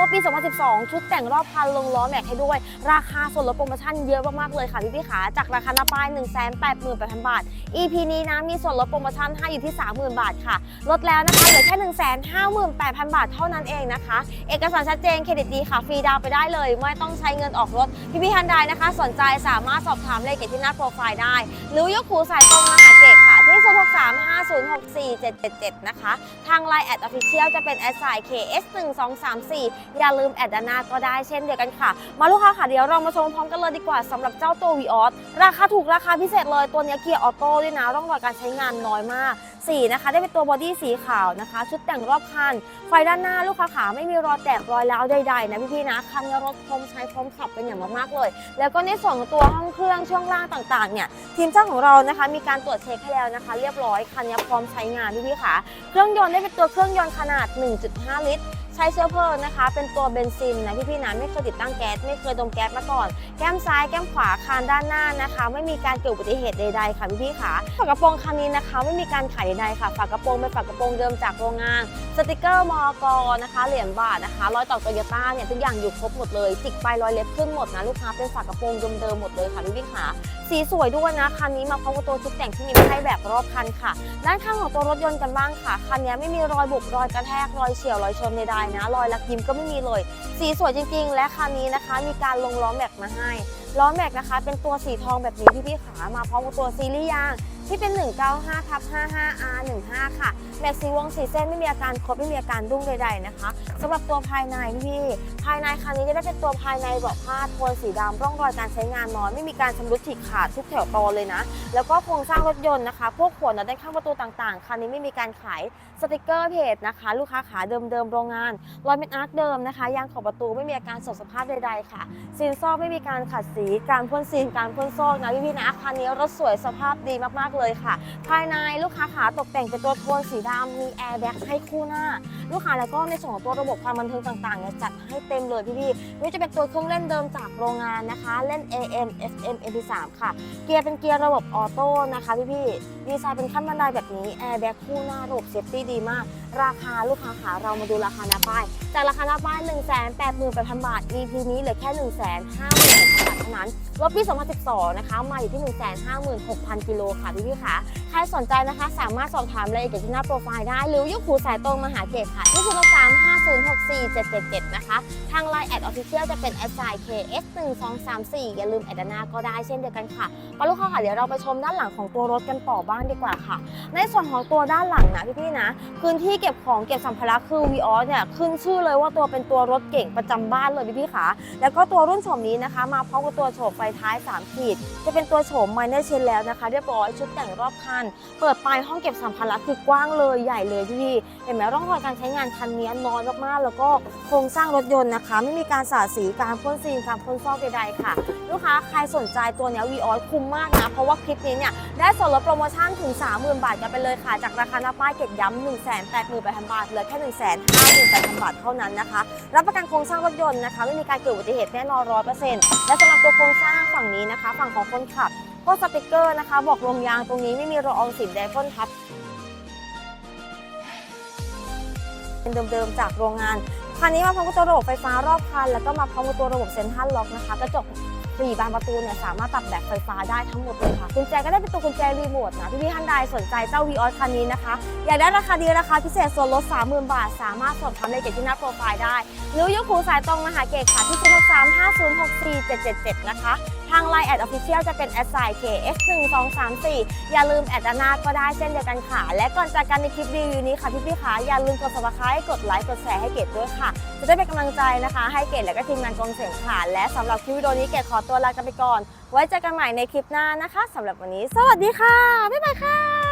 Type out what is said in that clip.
ตัวปี 2012 ชุดแต่งรอบคันลงล้อแม็กให้ด้วย ราคาส่วนลดโปรโมชั่นเยอะมากๆเลยค่ะพี่พี่ขาจากราคาหน้าป้าย 1 8 8 0 0 0 บาท EP นี้นะมีส่วนลดโปรโมชั่นให้อยู่ที่ 30,000 บาทค่ะ ลดแล้วนะคะเหลือแค่ 1 5 8 0 0 0 บาทเท่านั้นเองนะคะ เอกสารชัดเจนเครดิตดีค่ะฟรีดาวน์ไปได้เลย ไม่ต้องใช้เงินออกรถ พี่พี่ๆท่านใดนะคะ สนใจสามารถสอบถามเลขเกตที่หน้าโปรไฟล์ได้ หรือยกหูสายตรงมาหาเก ตค่ะที่0635064777 นะคะ ทางไลน์แอดออฟฟิเชียลจะเป็นแอดไซน์ KS1234 อย่าลืมแอดดานาก็ได้เช่นเดียวกันค่ะ มาลูกค้าค่ะเดี๋ยวเรามาชมพร้อมกันเลยดีกว่าสำหรับเจ้าตัววีออสราคาถูกราคาพิเศษเลยตัวนี้เกียร์ออโต้ด้วยนะร่องรอยการใช้งานน้อยมาก สีนะคะ ได้เป็นตัวบอดี้สีขาวนะคะ ชุดแต่งรอบคัน ไฟด้านหน้าลูกค้าขาไม่มีรอยแตกรอยร้าวใดๆนะพี่ๆนะคันนี้รถพร้อมใช้พร้อมขับเป็นอย่างมากๆเลย แล้วก็ในส่วนของตัวห้องเครื่องช่วงล่างต่างๆเนี่ยทีมช่างของเรานะคะ มีการตรวจเช็คให้แล้วนะคะ เรียบร้อยคันนี้พร้อมใช้งานพี่ๆค่ะเครื่องยนต์ได้เป็นตัวเครื่องยนต์ขนาด 1.5 ลิตร ช้เชื้อเพลิงนะคะ เป็นตัวเบนซินนะพี่ๆนะไม่เคยติดตั้งแก๊สไม่เคยดมแก๊สมาก่อน แก้มซ้ายแก้มขวาคานด้านหน้านะคะ ไม่มีการเกิดอุบัติเหตุใดๆค่ะพี่ๆค่ะฝากระโปรงคันนี้นะคะ ไม่มีการไขใดๆค่ะฝากระโปรงเป็นฝากระโปรงเดิมจากโรงงานสติกเกอร์มอกนะคะเหรียญบาทนะคะรอยต่อโตโยต้าเนี่ยทุกอย่างอยู่ครบหมดเลยจิกไปรอยเล็บขึ้นหมดนะลูกค้าเป็นฝากระโปรงเดิมๆหมดเลยค่ะพี่ๆค่ะ สีสวยด้วยนะคันนี้มาพร้อมกับตัวชุดแต่งที่มีให้แบบรอบคันค่ะ ด้านข้างของตัวรถยนต์กันบ้างค่ะคันนี้ไม่มีรอยบุบรอยกระแทกรอยเฉียวรอยชนใดๆนะ รอยลักยิ้มก็ไม่มีเลย สีสวยจริงๆ และคันนี้นะคะ มีการลงล้อแม็กมาให้ล้อแม็กนะคะ เป็นตัวสีทองแบบนี้พี่ๆขามาพร้อมกับตัวซีรีส์ยาง ที่เป็น 195ทับ55 R15 ค่ะแม็กซีวงสีเส้นไม่มีอาการคดไม่มีอาการดุ้งใดๆนะคะสำหรับตัวภายในพี่ภายในคันนี้จะได้เป็นตัวภายในเบาะผ้าโทนสีดำร่องรอยการใช้งานน้อยไม่มีการชำรุดฉีกขาดทุกแถวตอนเลยนะ แล้วก็โครงสร้างรถยนต์นะคะ พวกขวดน็อตด้านข้างประตูต่างๆ คันนี้ไม่มีการขายสติกเกอร์เพจนะคะ ลูกค้าขาเดิมๆโรงงานรอยเป็นอาร์คเดิมนะคะยางขอบประตูไม่มีอาการสดสภาพใดๆค่ะซีนซอกไม่มีการขัดสีการพ่นซีนการพ่นซอกนะพี่ๆนะคารนี้รถสวยสภาพดีมากๆเลยค่ะ ภายในลูกค้าขาตกแต่งเป็นตัวโทนสีดำมีแอร์แบ็กให้คู่หน้า ลูกค้าแล้วก็ในส่วนของตัวระบบความบันเทิงต่างๆเนี่ยจัดให้เต็มเลยพี่ๆไม่ว่าจะเป็นตัวเครื่องเล่นเดิมจากโรงงานนะคะ เล่น AM FM MP3 ค่ะ เกียร์เป็นเกียร์ระบบออโต้นะคะพี่ๆดีไซน์เป็นขั้นบันไดแบบนี้แอร์แบ็กคู่หน้าระบบเซฟตี้ดีมากราคาลูกค้าขาเรามาดูราคาหน้าป้ายจากราคาหน้าป้าย 1 8 8 0 0 0 บาท EP นี้เหลือแค่ 1 5 5 0 0 0 บาทเท่านั้นรถปี 2012 นะคะ มาอยู่ที่ 156,000 กิโลค่ะพี่พี่ค่ะ ใครสนใจนะคะ สามารถสอบถามรายละเอียดที่หน้าโปรไฟล์ได้ หรือยกหูสายตรงมาหาเกตค่ะที่0 3 5 0 6 4 064777 นะคะ ทางไลน์แอดออฟฟิเชียลจะเป็นแอดไซน์ KS 1 2 3 4อย่าลืมแอดดานหน้าก็ได้เช่นเดียวกันค่ะไปลูกค้าค่ะ เดี๋ยวเราไปชมด้านหลังของตัวรถกันต่อบ้างดีกว่าค่ะ ในส่วนของตัวด้านหลังนะพี่ๆนะ พื้นที่เก็บของเก็บสัมภาระคือ v ีออสเนี่ยขึ้นชื่อเลยว่าตัวเป็นตัวรถเก่งประจำบ้านเลยพี่ๆค่ะ แล้วก็ตัวรุ่นโฉมนี้นะคะ มาพร้อมกับตัวโฉมไฟท้าย 3 ขีด จะเป็นตัวโฉมไมเนอร์เชนแล้วนะคะเรียบร้อยชุดแต่งรอบคัน เปิดปลายห้องเก็บสัมภาระคือกว้างเลยใหญ่เลยพี่ๆเห็นไหมร่องรอยการใช้งานคันนี้น้อยมากๆ แล้วก็โครงสร้างรถยนต์นะคะ ไม่มีการสาดสีการพ่นซีนการพ่นซอกใดๆค่ะ ลูกค้าใครสนใจตัวเนี้วีออสคุ้มมากนะ เพราะว่าคลิปนี้เนี่ยได้ส่วนลดโปรโมชั่นถึง 30,000 บาทกันไปเลยค่ะ จากราคาหน้าป้ายเก็บย้ำ1 8 8 0 0 0 บาทเหลือแค่ 1 5 8 0 0 0 บาทเท่านั้นนะคะ รับประกันโครงสร้างรถยนต์นะคะไม่มีการเกิดอุบัติเหตุแน่นอนร้อยเปอร์เซ็นต์และสำหรับตัวโครงสร้างฝั่งนี้นะคะ ฝั่งของคนขับพวกสติกเกอร์นะคะ บอกลมยางตรงนี้ไม่มีรออองสินใดพ่นทับ เป็นเดิมๆจากโรงงานคันนี้มาพร้อมกับตัวระบบไฟฟ้ารอบคัน แล้วก็มาพร้อมกับตัวระบบเซ็นทรัลล็อกนะคะกระจกสี่บานประตูเนี่ยสามารถปรับแบบไฟฟ้าได้ทั้งหมดเลยค่ะกุญแจก็ได้เป็นตัวกุญแจรีโมทนะพี่ๆท่านใดสนใจเจ้า v ีออสคันนี้นะคะ อยากได้ราคาดีราคาพิเศษส่วนลด 30,000 บาท สามารถสอบถามรายละเอียดที่หน้าโปรไฟล์ได้ หรือยกหูสายตรงมาหาเกตค่ะที่0 3 5 0 6 4 7 7 7 นะคะ ทาง Line แอดออฟฟิเชียลจะเป็นแอดไซน์ KS 1 2 3 4 อย่าลืมแอดด้านาก็ได้เช่นเดียวกันค่ะ และก่อนจากกันในคลิปรีวิวนี้ค่ะพี่ๆค่ะอย่าลืมกด subscribe กดไลค์กดแชร์ให้เกดด้วยค่ะ จะได้เป็นกำลังใจนะคะ ให้เกดและก็ทีมงานกองเสียงค่ะ และสำหรับคลิปวิดีโอนี้เกดขอตัวลากันไปก่อน ไว้เจอกันใหม่ในคลิปหน้านะคะสำหรับวันนี้ สวัสดีค่ะบ๊ายบายค่ะ